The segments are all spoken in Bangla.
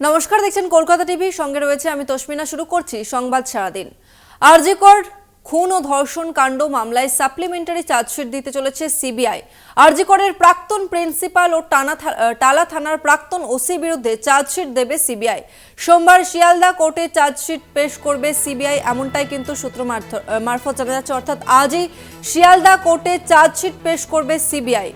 নমস্কার, দেখছেন কলকাতা টিভি। সঙ্গে রয়েছে আমি তসমিনা, শুরু করছি সংবাদ সারাদিন। আরজিকর খুন ও ধর্ষণ কাণ্ড মামলায় সাপ্লিমেন্টারি চার্জশিট দিতে চলেছে সিবিআই। আরজিকরের প্রাক্তন প্রিন্সিপাল ও টানা টালা থানার প্রাক্তন ওসি বিরুদ্ধে চার্জশিট দেবে সিবিআই। সোমবার শিয়ালদা কোর্টে চার্জশিট পেশ করবে সিবিআই, এমনটাই কিন্তু সূত্র মারফ- মারফত জানা যাচ্ছে। অর্থাৎ আজই শিয়ালদা কোর্টে চার্জশিট পেশ করবে সিবিআই।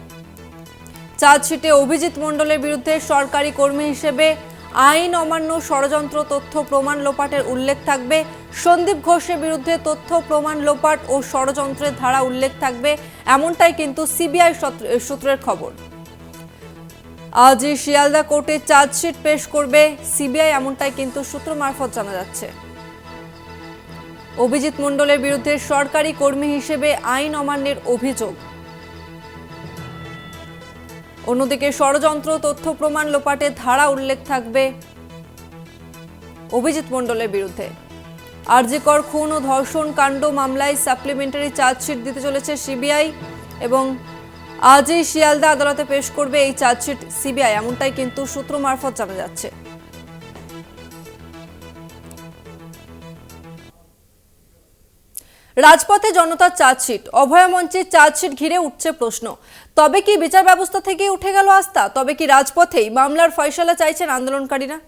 চার্জশিটে অভিজিৎ মণ্ডলের বিরুদ্ধে সরকারি কর্মী হিসেবে আইন, অমান্য ষড়যন্ত্র, তথ্য প্রমাণ লোপাটের উল্লেখ থাকবে। সন্দীপ ঘোষের বিরুদ্ধে তথ্য প্রমাণ লোপাট ও ষড়যন্ত্রের ধারা উল্লেখ থাকবে, এমনটাই কিন্তু সিবিআই সূত্রের খবর। আজ শিয়ালদা কোর্টে চার্জশিট পেশ করবে সিবিআই, এমনটাই কিন্তু সূত্র মারফত জানা যাচ্ছে। অভিজিৎ মণ্ডলের বিরুদ্ধে সরকারি কর্মী হিসেবে আইন অমান্যের অভিযোগ। অন্যদিকে ষড়যন্ত্র, তথ্য প্রমাণ লোপাটে ধারা উল্লেখ থাকবে অভিজিৎ মণ্ডলের বিরুদ্ধে। আরজিকর খুন ও ধর্ষণ কাণ্ড মামলায় সাপ্লিমেন্টারি চার্জশিট দিতে চলেছে সিবিআই এবং আজই শিয়ালদা আদালতে পেশ করবে এই চার্জশিট সিবিআই, এমনটাই কিন্তু সূত্র মারফত জানা যাচ্ছে। রাজপথে জনতার চার্জশিট। অভয় মঞ্চের চার্জশিট ঘিরে উঠছে প্রশ্ন। তবে কি বিচার ব্যবস্থা থেকে উঠে গেল আস্থা? তবে কি রাজপথেই মামলার ফয়সলা চাইছেন আন্দোলনকারীরা?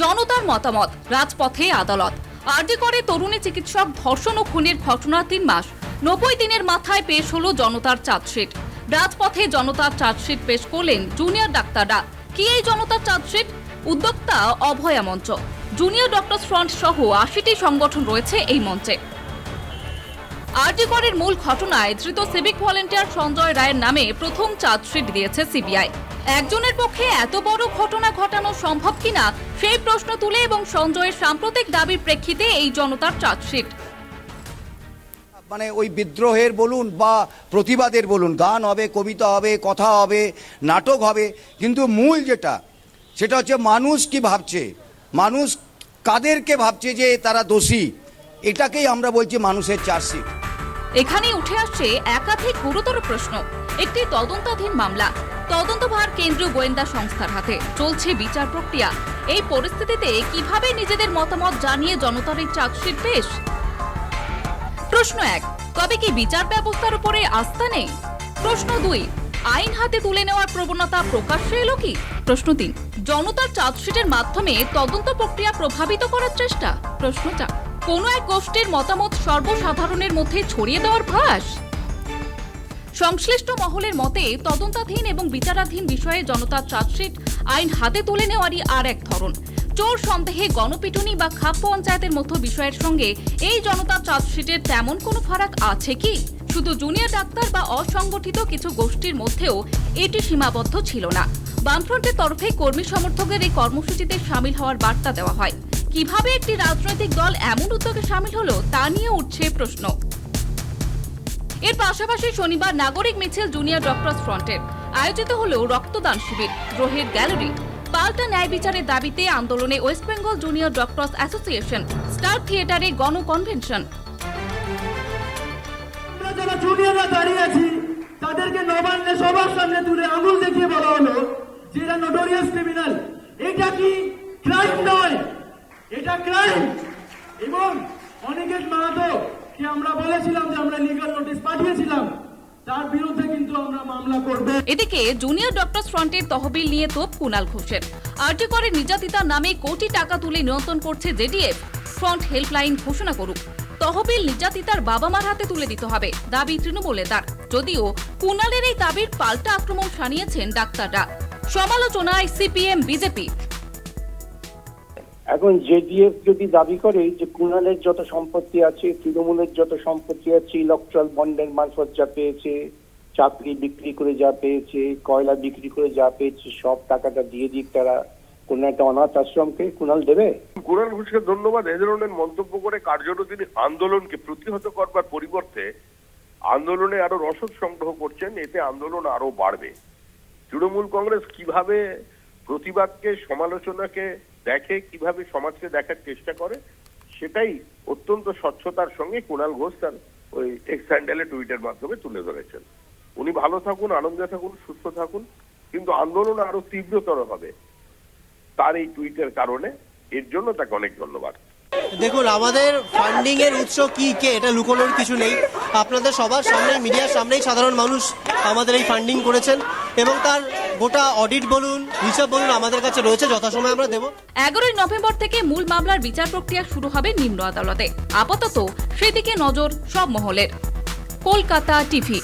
জনতার মতামত, রাজপথে আদালত। আরডি করে তরুণী চিকিৎসক ধর্ষণ ও খুনের ঘটনা তিন মাস। নব্বই দিনের মাথায় পেশ হলো জনতার চার্জশিট। রাজপথে জনতার চার্জশিট পেশ করলেন জুনিয়র ডাক্তাররা। কি এই জনতার চার্জশিট? উদ্যোক্তা অভয়া মঞ্চ। জুনিয়র ডক্টরস ফ্রন্ট সহ আশিটি সংগঠন রয়েছে এই মঞ্চে। আরডিকরের মূল ঘটনায় ধৃত সিভিক ভলেন্টিয়ার সঞ্জয় রায়ের নামে প্রথম চার্জশিট দিয়েছে সিবিআই। একজনের পক্ষে এত বড় ঘটনা ঘটানো সম্ভব কিনা, সেই প্রশ্ন তুলে এবং সঞ্জয়ের সাম্প্রতিক দাবির প্রেক্ষিতে এই জনতার চার্জশিট। মানে ওই বিদ্রোহের বলুন বা প্রতিবাদের বলুন, গান হবে, কবিতা হবে, কথা হবে, নাটক হবে, কিন্তু মূল যেটা, সেটা হচ্ছে মানুষ কি ভাবছে? মানুষ কাদেরকে ভাবছে যে তারা দোষী? এটাকেই আমরা বলছি মানুষের চার্জশিট। এখানেই উঠে আসছে একাধিক গুরুতর প্রশ্ন। একটি তদন্তাধীন মামলা। তদন্তভার কেন্দ্রীয় গোয়েন্দা সংস্থার হাতে চলছে বিচার প্রক্রিয়া। এই পরিস্থিতিতে কীভাবে নিজেদের মতামত জানিয়ে জনতার এই পেশ? প্রশ্ন এক, তবে কি বিচার ব্যবস্থার উপরে আস্থা নেই? প্রশ্ন দুই আইন হাতে তুলে নেওয়ার প্রবণতা প্রকাশ্যে এলো কি? প্রশ্ন তিন, জনতার চার্জশিটের মাধ্যমে তদন্ত প্রক্রিয়া প্রভাবিত করার চেষ্টা? প্রশ্ন চার, কোনো এক গোষ্ঠীর মতামত সর্বসাধারণের মধ্যে ছড়িয়ে দেওয়ার প্রয়াস? সংশ্লিষ্ট মহলের মতে, তদন্তাধীন এবং বিচারাধীন বিষয়ে জনতার চার্জশিট আইন হাতে তুলে নেওয়ারই আর এক ধরন। চোর সন্দেহে গণপিটুনি বা খাপ পঞ্চায়েতের মতো বিষয়ের সঙ্গে এই জনতা চার্জশিটের তেমন কোনো ফারাক আছে কি? শুধু জুনিয়র ডাক্তার বা অসংগঠিত কিছু গোষ্ঠীর মধ্যেও এটি সীমাবদ্ধ ছিল না। বামফ্রন্টের তরফে কর্মী সমর্থকদের এই কর্মসূচিতে সামিল হওয়ার বার্তা দেওয়া হয়। কীভাবে একটি রাজনৈতিক দল এমন উদ্যোগে সামিল হলো তা নিয়ে উঠছে প্রশ্ন। এর পাশাপাশি শনিবার নাগরিক মিছিল জুনিয়র ডক্টরস ফ্রন্টের। আয়োজিত হলো রক্তদান শিবির দ্রোহের গ্যালারি পাল্টা ন্যায় বিচারের দাবিতে আন্দোলনে West Bengal Junior Doctors Association, Star থিয়েটারে গণকনভেনশন যারা জুনিয়ররা দাঁড়িয়ে আছি, তাদেরকে নবান্নে সবার সামনে তুলে আঙুল দেখিয়ে বলা হলো যে এরা নোটোরিয়াস ক্রিমিনাল এটা কি ক্রাইম নয়? এটা ক্রাইম এবং অনেকের মাহাতো, কি আমরা বলেছিলাম যে আমরা লিগাল নোটিশ পাঠিয়েছিলাম, তার আমরা মামলা করব। এদিকে জুনিয়র ডক্টরস ফ্রন্টের তহবিল নিয়ে তোপ কুনাল ঘোষের। আরটি করে নির্যাতিতার নামে কোটি টাকা তুলে নিয়ন্ত্রণ করছে জেডিএফ। ফ্রন্ট হেল্পলাইন ঘোষণা করুক। তহবিল নির্যাতিতার বাবা মার হাতে তুলে দিতে হবে দাবি তৃণমূলের তার যদিও কুনালের এই দাবির পাল্টা আক্রমণ সানিয়েছেন ডাক্তাররা। সমালোচনায় সিপিএম বিজেপি। এখন জেডিএফ যদি দাবি করে যে কুণালের যত সম্পত্তি আছে তৃণমূলের যত সম্পত্তি আছে ইলেকট্রাল বন্ডের মারফত যা পেয়েছে চাকরি বিক্রি করে যা পেয়েছে, কয়লা বিক্রি করে যা পেয়েছে, সব টাকাটা দিয়ে দিক তারা। কোন একটা অনাথ আশ্রমকে কুণাল দেবে? কুণাল ঘোষকে ধন্যবাদ। এ ধরনের মন্তব্য করে কার্যত তিনি আন্দোলনকে প্রতিহত করবার পরিবর্তে আন্দোলনে আরও রসদ সংগ্রহ করছেন, এতে আন্দোলন আরও বাড়বে। তৃণমূল কংগ্রেস কীভাবে প্রতিবাদকে, সমালোচনাকে দেখে, কীভাবে সমাজকে দেখার চেষ্টা করে, সেটাই অত্যন্ত স্বচ্ছতার সঙ্গে কুণাল ঘোষ তার ওই এক্স হ্যান্ডেলে টুইটের মাধ্যমে তুলে ধরেছেন। উনি ভালো থাকুন আনন্দে থাকুন সুস্থ থাকুন কিন্তু আন্দোলন আরও তীব্রতর হবে। তার এই টুইটের কারণে এর জন্য তাকে অনেক ধন্যবাদ। দেখুন আমাদের ফান্ডিং এর উৎস কি কে এটা লুকোনোর কিছু নেই। আপনাদের সবার সামনে মিডিয়ার সামনেই সাধারণ মানুষ আমাদের এই ফান্ডিং করেছেন এবং তার গোটা অডিট বলুন হিসাব বলুন আমাদের কাছে রয়েছে যথাসময়ে আমরা দেবো। এগারোই নভেম্বর থেকে মূল মামলার বিচার প্রক্রিয়া শুরু হবে নিম্ন আদালতে। আপাতত সেদিকে নজর সব মহলের। কলকাতা টিভি।